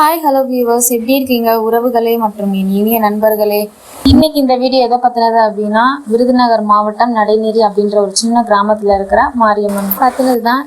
Hi hello viewers எப்படி இருக்கீங்க? உறவுகளே மற்றும் என் இனிய நண்பர்களே. இன்னைக்கு இந்த வீடியோ எதை பத்தினது அப்படின்னா விருதுநகர் மாவட்டம் நடைநேரி அப்படின்ற ஒரு சின்ன கிராமத்துல இருக்கிற மாரியம்மன். பத்தினது தான்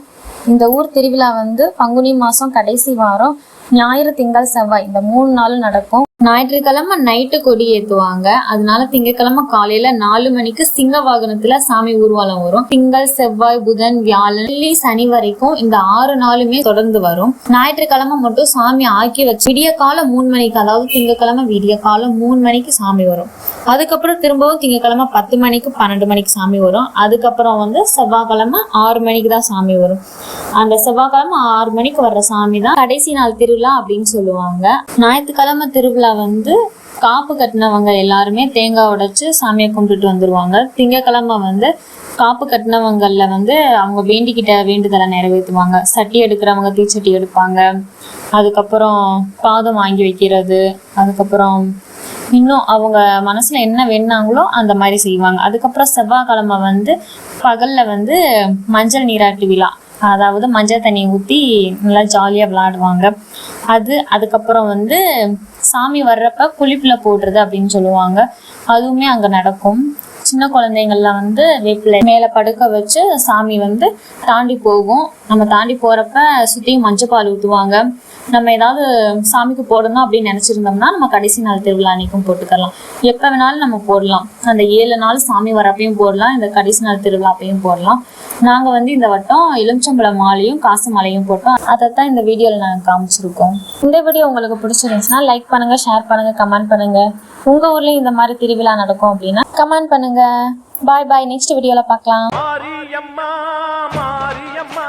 இந்த ஊர் திருவிழா வந்து பங்குனி மாசம் கடைசி வாரம் ஞாயிறு திங்கள் செவ்வாய் இந்த மூணு நாளும் நடக்கும். ஞாயிற்றுக்கிழமை நைட்டு கொடி ஏற்றுவாங்க அதனால திங்கக்கிழமை காலையில நாலு மணிக்கு சிங்க வாகனத்துல சாமி ஊர்வலம் வரும். திங்கள் செவ்வாய் புதன் வியாழன் வெள்ளி சனி வரைக்கும் இந்த ஆறு நாளுமே தொடர்ந்து வரும். ஞாயிற்றுக்கிழமை மட்டும் சாமி ஆக்கி வச்சு விடிய காலம் மூணு மணிக்கு அதாவது திங்கக்கிழமை விடிய காலம் மூணு மணிக்கு சாமி வரும். அதுக்கப்புறம் திரும்பவும் திங்கக்கிழமை பத்து மணிக்கு பன்னெண்டு மணிக்கு சாமி வரும். அதுக்கப்புறம் வந்து செவ்வாய்க்கிழமை ஆறு மணிக்கு தான் சாமி வரும். அந்த செவ்வாய்க்கிழமை ஆறு மணிக்கு வர்ற சாமி தான் கடைசி நாள் திருவிழா அப்படின்னு சொல்லுவாங்க. ஞாயிற்றுக்கிழமை திருவிழா வந்து காப்பு கட்டினவங்க எல்லாருமே தேங்காய் உடைச்சு சாமியை கும்பிட்டுட்டு வந்துடுவாங்க திங்கக்கிழமை வந்து காப்பு கட்டினவங்களில் வந்து அவங்க வேண்டிக்கிட்ட வேண்டுதலை நிறைவேற்றுவாங்க. சட்டி எடுக்கிறவங்க தீச்சட்டி எடுப்பாங்க. அதுக்கப்புறம் பாதம் வாங்கி வைக்கிறது. அதுக்கப்புறம் இன்னும் அவங்க மனசில் என்ன வேணாங்களோ அந்த மாதிரி செய்வாங்க. அதுக்கப்புறம் செவ்வாய்க்கிழமை வந்து பகலில் வந்து மஞ்சள் நீராட்டு விழா. அதாவது மஞ்சள் தண்ணி ஊற்றி நல்லா ஜாலியாக விளாடுவாங்க அது அதுக்கப்புறம் வந்து சாமி வர்றப்ப குளிப்புல போடுறது அப்படின்னு சொல்லுவாங்க. அதுவுமே அங்கே நடக்கும். சின்ன குழந்தைங்கள்லாம் வந்து வேப்பிலை மேலே படுக்க வச்சு சாமி வந்து தாண்டி போகும். நம்ம தாண்டி போகிறப்ப சுற்றியும் மஞ்சள் பால் ஊற்றுவாங்க நம்ம ஏதாவது சாமிக்கு போடணும் அப்படின்னு நினச்சிருந்தோம்னா நம்ம கடைசி நாள் திருவிழா அன்னைக்கும் போட்டுக்கலாம். எப்போ வேணாலும் நம்ம போடலாம். அந்த ஏழு நாள் சாமி வரப்பையும் போடலாம். இந்த கடைசி நாள் திருவிழா அப்பையும் போடலாம். நாங்கள் வந்து இந்த வட்டம் எலுமிச்சம்பழம் மாலையும் காசு மாலையும் போட்டோம். அதை தான் இந்த வீடியோவில் நாங்கள் காமிச்சிருக்கோம். இந்த வீடியோ உங்களுக்கு பிடிச்சிருந்துச்சுன்னா லைக் பண்ணுங்க ஷேர் பண்ணுங்க கமெண்ட் பண்ணுங்க. உங்க ஊர்லயும் இந்த மாதிரி திருவிழா நடக்கும் அப்படின்னா கமெண்ட் பண்ணுங்க. பாய் பாய் நெக்ஸ்ட் வீடியோல பார்க்கலாம். மாரியம்மா மாரியம்மா.